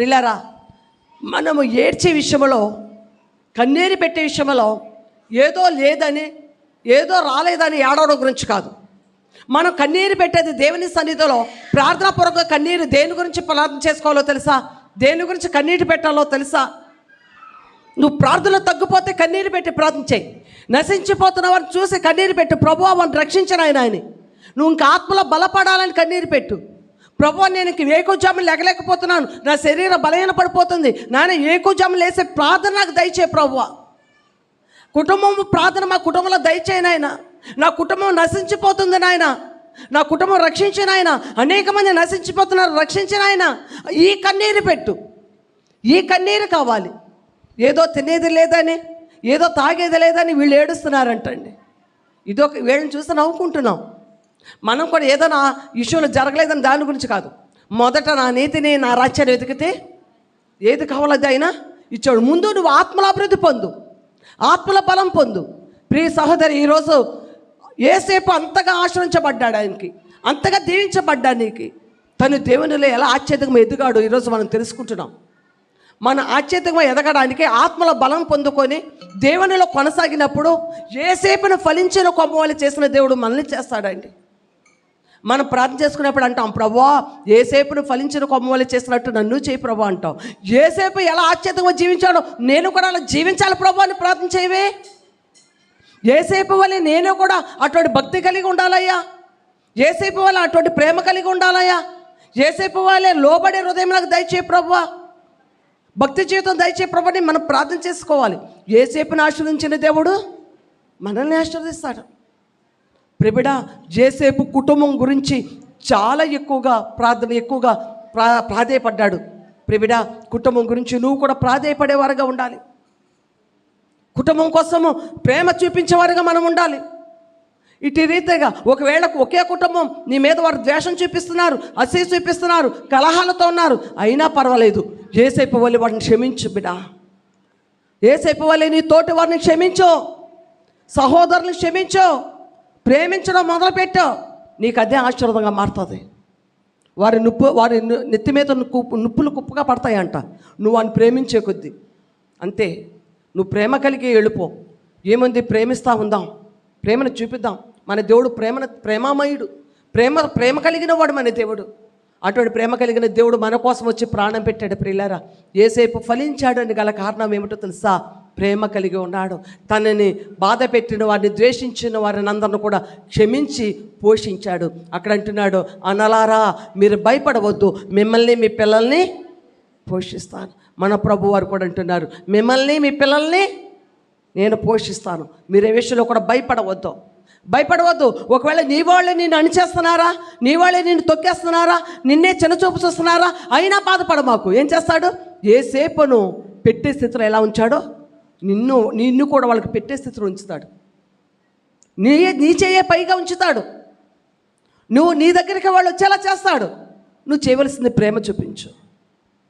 ప్రిల్లరా మనము ఏడ్చే విషయంలో కన్నీరు పెట్టే విషయంలో ఏదో లేదని ఏదో రాలేదని ఏడవడం గురించి కాదు. మనం కన్నీరు పెట్టేది దేవుని సన్నిధిలో ప్రార్థనాపూర్వక కన్నీరు దేని గురించి ప్రార్థన చేసుకోవాలో తెలుసా? దేని గురించి కన్నీరు పెట్టాలో తెలుసా? నువ్వు ప్రార్థన తగ్గిపోతే కన్నీరు పెట్టి ప్రార్థన చేయి. నశించిపోతున్నవారు చూసి కన్నీరు పెట్టు. ప్రభు వారిని రక్షించిన ఆయన ఆయన నువ్వు ఇంకా ఆత్మలో బలపడాలని కన్నీరు పెట్టు. ప్రభు నేను ఏకోజాములు లెగలేకపోతున్నాను. నా శరీరం బలహీన పడిపోతుంది. నాన్న ఏకోజాములు వేసే ప్రార్థన నాకు దయచే ప్రభు. కుటుంబం ప్రార్థన మా కుటుంబంలో దయచేయను నాయన. నా కుటుంబం నశించిపోతుంది నాయన. నా కుటుంబం రక్షించిన ఆయన అనేక మంది నశించిపోతున్నారు. రక్షించిన ఆయన ఈ కన్నీరు పెట్టు. ఈ కన్నీరు కావాలి. ఏదో తినేది లేదని ఏదో తాగేది లేదని వీళ్ళు ఏడుస్తున్నారంటండి. ఇదొక వీళ్ళని చూసి నవ్వుకుంటున్నాం. మనం కూడా ఏదైనా ఇష్యూలు జరగలేదని దాని గురించి కాదు. మొదట నా నీతిని నా రాజ్యాన్ని వెతికితే ఏది కావాలో అయినా ఇచ్చాడు ముందు నువ్వు ఆత్మల అభివృద్ధి పొందు. ఆత్మల బలం పొందు. ప్రియ సహోదరి ఈరోజు ఏసేపు అంతగా ఆశ్రయించబడ్డాడు ఆయనకి. అంతగా దీవించబడ్డానికి తను దేవునిలో ఎలా ఆశ్చర్యంగా ఎదిగాడు ఈరోజు మనం తెలుసుకుంటున్నాం. మన ఆశ్చర్యంగా ఎదగడానికి ఆత్మల బలం పొందుకొని దేవునిలో కొనసాగినప్పుడు ఏసేపును ఫలించిన కొమ్మవాలి చేసిన దేవుడు మనల్ని చేస్తాడండి. మనం ప్రార్థన చేసుకున్నప్పుడు అంటాం ప్రభా ఏసేపును ఫలించిన కొమ్మవలి చేసినట్టు నన్ను చేయి ప్రభా అంటాం. ఏసేపు ఎలా ఆశ్చర్యంగా జీవించాడో నేను కూడా అలా జీవించాలి ప్రభా అని ప్రార్థన చేయవే. ఏసేపు వల్ల నేను కూడా అటువంటి భక్తి కలిగి ఉండాలయ్యా. ఏసేపు వల్ల అటువంటి ప్రేమ కలిగి ఉండాలయ్యా. ఏసేపు వాళ్ళే లోబడే హృదయం నాకు దయచే ప్రభా. భక్తి జీవితం దయచే ప్రభుని మనం ప్రార్థన చేసుకోవాలి. ఏసేపుని ఆశీర్వదించిన దేవుడు మనల్ని ఆశీర్వదిస్తాడు. ప్రిబిడ జేసేపు కుటుంబం గురించి చాలా ఎక్కువగా ప్రార్థన ఎక్కువగా ప్రా ప్రాధేయపడ్డాడు. ప్రిబిడ కుటుంబం గురించి నువ్వు కూడా ప్రాధేయపడేవారుగా ఉండాలి. కుటుంబం కోసము ప్రేమ చూపించేవారుగా మనం ఉండాలి. ఇటు రీతిగా ఒకవేళ ఒకే కుటుంబం నీ మీద వారు ద్వేషం చూపిస్తున్నారు అసహ్య చూపిస్తున్నారు కలహాలతో ఉన్నారు అయినా పర్వాలేదు. ఏసేపు వల్ల వాడిని క్షమించు బిడా. ఏసేపు వల్ల నీ తోటి వారిని క్షమించో. సహోదరుని క్షమించో. ప్రేమించడం మొదలుపెట్టావు నీకు అదే ఆశీర్వాదంగా మారుతుంది. వారి నుప్పు వారి నెత్తి మీద కుప్పు నుప్పులు కుప్పగా పడతాయంట. నువ్వు వాడిని ప్రేమించే కొద్దీ. అంతే. నువ్వు ప్రేమ కలిగి వెళ్ళిపో ఏముంది? ప్రేమిస్తా ఉందాం. ప్రేమను చూపిద్దాం. మన దేవుడు ప్రేమను ప్రేమామయుడు. ప్రేమ ప్రేమ కలిగిన వాడు మన దేవుడు. అటువంటి ప్రేమ కలిగిన దేవుడు మన కోసం వచ్చి ప్రాణం పెట్టాడు ప్రియులారా. ఏసేపు ఫలించాడు అని గల కారణం ఏమిటో తెలుసా? ప్రేమ కలిగి ఉన్నాడు. తనని బాధ పెట్టిన వారిని ద్వేషించిన వారిని అందరిని కూడా క్షమించి పోషించాడు. అక్కడ అంటున్నాడు అనలారా మీరు భయపడవద్దు. మిమ్మల్ని మీ పిల్లల్ని పోషిస్తాను. మన ప్రభు వారు కూడా అంటున్నారు మిమ్మల్ని మీ పిల్లల్ని నేను పోషిస్తాను. మీరు ఏ విషయంలో కూడా భయపడవద్దు. భయపడవద్దు. ఒకవేళ నీ వాళ్ళే నిన్ను అణిచేస్తున్నారా? నీ వాళ్ళే నిన్ను తొక్కేస్తున్నారా? నిన్నే చిన్నచూపు చూస్తున్నారా? అయినా బాధపడ మాకు ఏం చేస్తాడు? ఏ సేపును పెట్టే స్థితిలో ఎలా ఉంచాడో నిన్ను నిన్ను కూడా వాళ్ళకి పెట్టే స్థితిలో ఉంచుతాడు. నీ నీ చేయే పైగా ఉంచుతాడు. నువ్వు నీ దగ్గరికి వాళ్ళు వచ్చేలా చేస్తాడు. నువ్వు చేయవలసింది ప్రేమ చూపించు.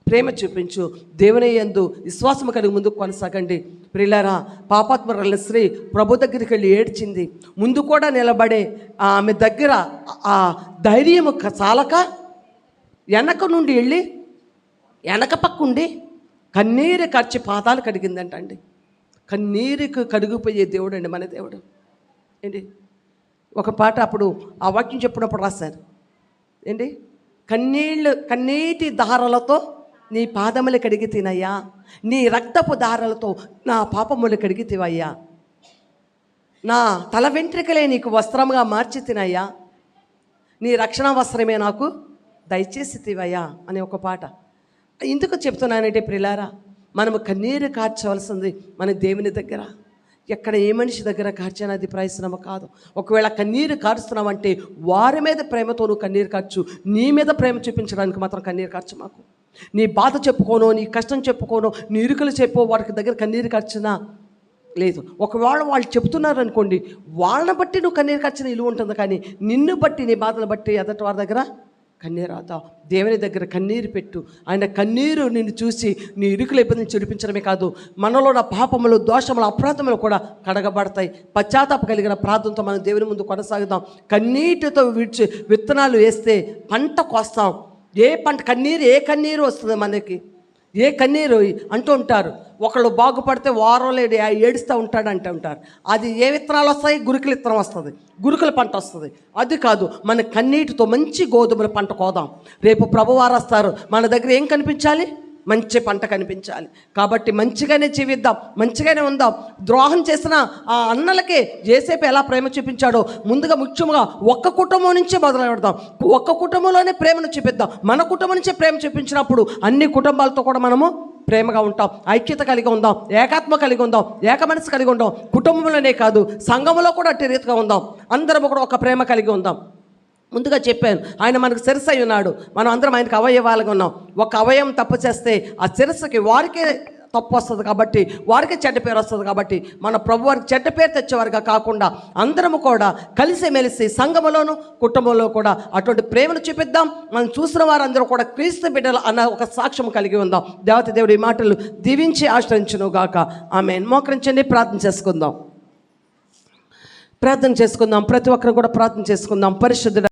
ప్రేమ చూపించు. దేవుని ఎందు విశ్వాసము కలిగి ముందుకు కొనసాగండి. ప్రిలారా పాపాత్మరాల స్త్రీ ప్రభు దగ్గరికి వెళ్ళి ఏడ్చింది. ముందు కూడా నిలబడే ఆమె దగ్గర ఆ ధైర్యము క- చాలక వెనక నుండి వెళ్ళి వెనక పక్కుండి కన్నీరు ఖర్చు పాదాలు కడిగిందంట అండి కన్నీరుకు కడుగుపోయే దేవుడు అండి మన దేవుడు. ఏంటి? ఒక పాట అప్పుడు ఆ వాక్యం చెప్పినప్పుడు రాశారు. ఏంటి? కన్నీళ్ళు కన్నీటి దారలతో నీ పాదములు కడిగి తినయ్యా. నీ రక్తపు దారలతో నా పాపములు కడిగి తివయ్యా. నా తల వెంట్రుకలే నీకు వస్త్రంగా మార్చి తినయ్యా. నీ రక్షణ వస్త్రమే నాకు దయచేసి తివయ్యా అనే ఒక పాట. ఎందుకు చెప్తున్నానంటే ప్రిలారా మనము కన్నీరు కార్చవలసింది మన దేవుని దగ్గర. ఎక్కడ ఏ మనిషి దగ్గర కార్చనది అది ప్రయత్నము కాదు. ఒకవేళ కన్నీరు కారుస్తున్నామంటే వారి మీద ప్రేమతో నువ్వు కన్నీరు కార్చు. నీ మీద ప్రేమ చూపించడానికి మాత్రం కన్నీరు కార్చు మాకు. నీ బాధ చెప్పుకోను నీ కష్టం చెప్పుకోను నీ ఇరుకులు చెప్పు వారికి దగ్గర కన్నీరు కార్చినా లేదు. ఒకవేళ వాళ్ళు చెప్తున్నారు అనుకోండి వాళ్ళని బట్టి నువ్వు కన్నీరు ఖర్చున ఇల్లు ఉంటుంది కానీ నిన్ను బట్టి నీ బాధను బట్టి ఎదటి వారి దగ్గర కన్నీరు దేవుని దగ్గర కన్నీరు పెట్టు. ఆయన కన్నీరు నిన్ను చూసి నీ ఇరుకుల ఇబ్బందిని చెడిపించడమే కాదు మనలో పాపములు దోషములు అపరాధములు కూడా కడగబడతాయి. పశ్చాత్తాప కలిగిన ప్రార్థనతో మనం దేవుని ముందు కొనసాగుదాం. కన్నీటితో విడిచి విత్తనాలు వేస్తే పంట కోస్తాం. ఏ పంట కన్నీరు ఏ కన్నీరు వస్తుంది మనకి? ఏ కన్నీరు అంటూ ఉంటారు. ఒకళ్ళు బాగుపడితే వారం లేడు ఆ ఏడుస్తూ ఉంటాడు అంటూ ఉంటారు. అది ఏ విత్తనాలు వస్తాయి? గురుకుల విత్తనం వస్తుంది. గురుకుల పంట వస్తుంది. అది కాదు మన కన్నీటితో మంచి గోధుమల పంట కోదాం. రేపు ప్రభువారు వస్తారు. మన దగ్గర ఏం కనిపించాలి? మంచి పంట కనిపించాలి. కాబట్టి మంచిగానే జీవిద్దాం మంచిగానే ఉందాం. ద్రోహం చేసిన ఆ అన్నలకి ఏసేపు ఎలా ప్రేమ చూపించాడో ముందుగా ముఖ్యంగా ఒక్క కుటుంబం నుంచే మొదలు పెడదాం ఒక్క కుటుంబంలోనే ప్రేమను చూపిద్దాం. మన కుటుంబం నుంచే ప్రేమ చూపించినప్పుడు అన్ని కుటుంబాలతో కూడా మనము ప్రేమగా ఉంటాం. ఐక్యత కలిగి ఉందాం ఏకాత్మ కలిగి ఉందాం ఏక మనసు కలిగి ఉందాం. కుటుంబంలోనే కాదు సంఘంలో కూడా అట్టి రీతిగా ఉందాం. అందరం కూడా ఒక ప్రేమ కలిగి ఉందాం. ముందుగా చెప్పాను ఆయన మనకు శిరస్సు అయి ఉన్నాడు. మనం అందరం ఆయనకు అవయవాలుగా ఉన్నాం. ఒక అవయవం తప్పు చేస్తే ఆ శిరస్సుకి వారికే తప్పు వస్తుంది కాబట్టి వారికి చెడ్డ పేరు వస్తుంది కాబట్టి మన ప్రభు వారికి చెడ్డ పేరు తెచ్చేవారుగా కాకుండా అందరము కూడా కలిసిమెలిసి సంఘములోను కుటుంబంలో కూడా అటువంటి ప్రేమను చూపిద్దాం. మనం చూసిన వారందరూ కూడా క్రీస్తు బిడ్డలు అన్న ఒక సాక్ష్యం కలిగి ఉందాం. దేవత దేవుడి ఈ మాటలు దీవించి ఆశ్రయించును గాక ఆమె మోకరించండి ప్రార్థన చేసుకుందాం. ప్రార్థన చేసుకుందాం. ప్రతి ఒక్కరు కూడా ప్రార్థన చేసుకుందాం. పరిశుద్ధ